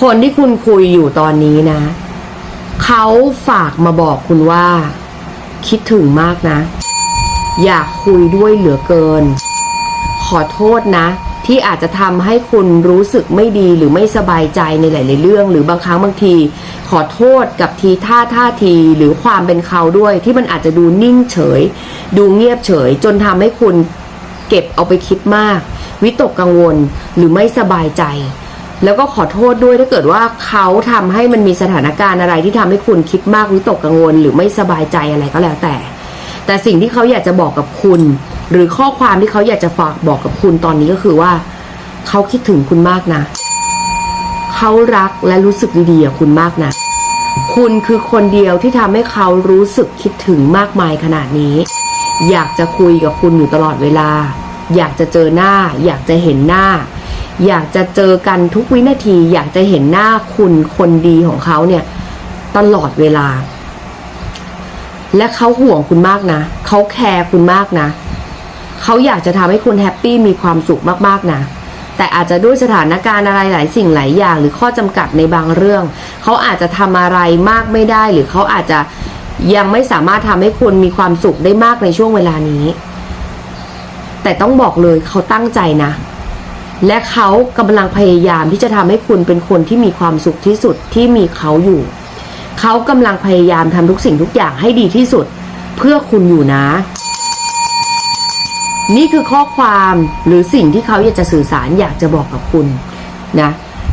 คนที่คุณคุยอยู่ตอนนี้นะ เขาฝากมาบอกคุณว่า คิดถึงมากนะ อยากคุยด้วยเหลือเกิน ขอโทษนะ ที่อาจจะทำให้คุณรู้สึกไม่ดีหรือไม่สบายใจในหลาย ๆ เรื่อง หรือบางครั้งบางที ขอโทษกับทีท่าท่าทีหรือความเป็นเขาด้วย ที่มันอาจจะดูนิ่งเฉย ดูเงียบเฉย จนทำให้คุณเก็บเอาไปคิดมาก วิตกกังวลหรือไม่สบายใจ แล้วก็ขอโทษด้วยถ้าเกิดว่าเขาทำให้มันมีสถานการณ์อะไรที่ทำให้คุณคิดมากวิตกกังวล หรือไม่สบายใจอะไรก็แล้วแต่ แต่สิ่งที่เขาอยากจะบอกกับคุณ หรือข้อความที่เขาอยากจะฝากบอกกับคุณตอนนี้ก็คือว่า เขาคิดถึงคุณมากนะ เขารักและรู้สึกดีๆกับคุณมากนะคุณคือคนเดียวที่ทำให้เขารู้สึกคิดถึงมากมายขนาดนี้ อยากจะคุยกับคุณอยู่ตลอดเวลา อยากจะเจอหน้า อยากจะเห็นหน้า อยากจะเจอกันทุกวินาที อยากจะเห็นหน้าคุณคนดีของเขาเนี่ย ตลอดเวลา และเขาห่วงคุณมากนะเขาแคร์คุณมากนะเขาอยากจะทำให้คุณแฮปปี้มีความสุขมากๆนะแต่อาจจะด้วยสถานการณ์อะไรหลายสิ่งหลายอย่าง หรือข้อจำกัดในบางเรื่องเขาอาจจะทำอะไรมากไม่ได้ หรือเขาอาจจะยังไม่สามารถทำให้คุณมีความสุขได้มากในช่วงเวลานี้ แต่ต้องบอกเลยเขาตั้งใจนะ และเขากำลังพยายามที่จะทำให้คุณเป็นคนที่มีความสุขที่สุดที่มีเขาอยู่ เขากำลังพยายามทำทุกสิ่งทุกอย่างให้ดีที่สุด เพื่อคุณอยู่นะ นี่คือข้อความหรือสิ่งที่เขาอยากจะสื่อสารอยากจะบอกกับคุณนะ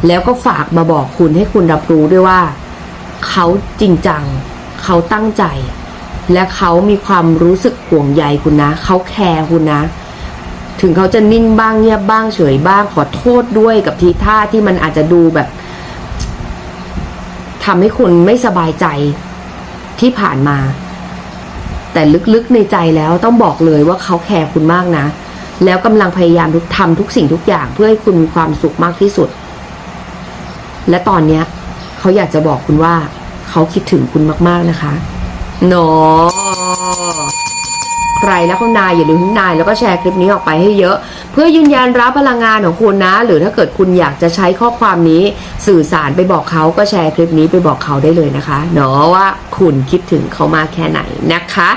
แล้วก็ฝากมาบอกคุณให้คุณรับรู้ด้วยว่า เขาจริงจัง เขาตั้งใจ และเขามีความรู้สึกห่วงใยคุณนะ เขาแคร์คุณนะ ถึงเขาจะนิ่งบ้างเงียบบ้างเฉยบ้างขอโทษด้วยกับทีท่าที่มันอาจจะดูแบบทำให้คุณไม่สบายใจที่ผ่านมา แต่ลึกๆในใจแล้วต้องบอกเลยว่าเขาแคร์คุณมากนะ แล้วกำลังพยายามทุกทำทุกสิ่งทุกอย่างเพื่อให้คุณมีความสุขมากที่สุด และตอนเนี้ยเขาอยากจะบอกคุณว่า เขาคิดถึงคุณมากๆนะคะเนาะ ใครแล้วเขานายอย่าลืมนายแล้วก็แชร์คลิปนี้ออกไปให้เยอะ เพื่อยืนยันรับพลังงานของคุณนะ หรือถ้าเกิดคุณอยากจะใช้ข้อความนี้สื่อสารไปบอกเขาก็แชร์คลิปนี้ไปบอกเขาได้เลยนะคะเนาะว่าคุณคิดถึงเขามากแค่ไหนนะคะ